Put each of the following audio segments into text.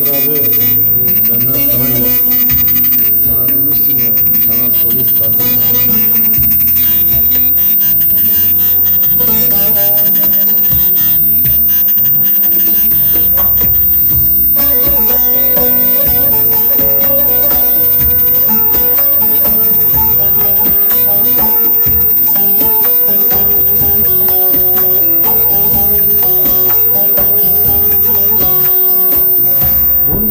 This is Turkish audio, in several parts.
Hızır abi bu benden sana gelsin. Sana demiştim ya sana solist lazım.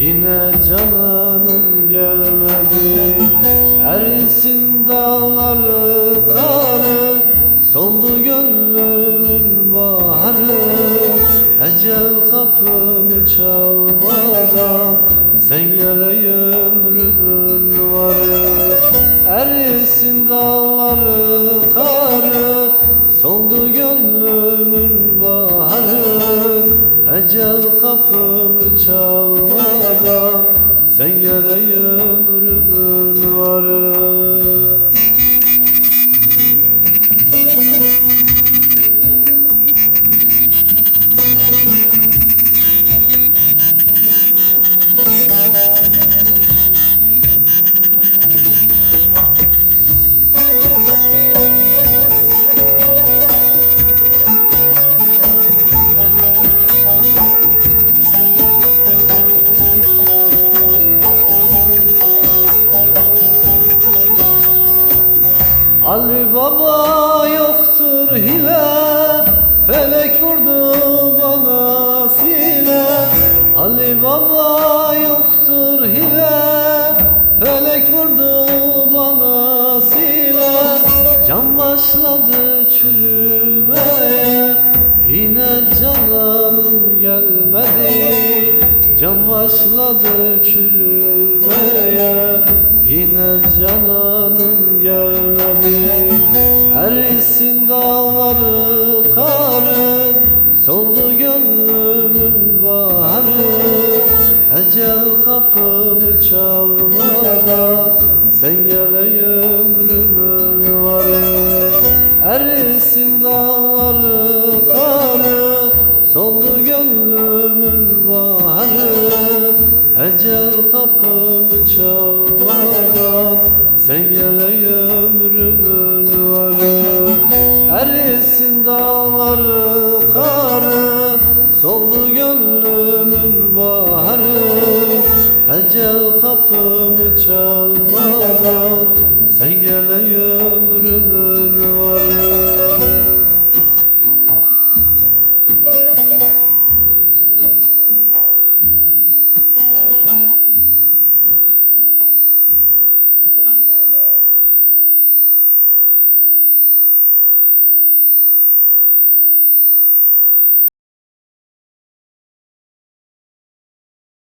Yine cananım gelmedi. Erisin dağları karı Soldu gönlümün baharı. Ecel kapımı çalmadan Sen gele ömrümün varı Erisin dağları karı Soldu gönlümün baharı. Ecel kapımı çalmadan Sen gele ömrümün varı Ali Baba yoktur hile Felek vurdu bana sile. Ali Baba yoktur hile Felek vurdu bana sile. Can başladı çürümeye Yine cananım gelmedi. Can başladı çürümeye Yine cananım gelmedi. Erisin dağları karı Soldu gönlümün baharı. Ecel kapımı çalmadan Sen gele ömrümün varı. Erisin dağları karı Soldu gönlümün baharı. Ecel kapımı çalmadan Sen gele ömrümün varı Erisin dağları karı. Soldu gönlümün baharı Ecel kapımı çalmadan. Sen gele ömrümün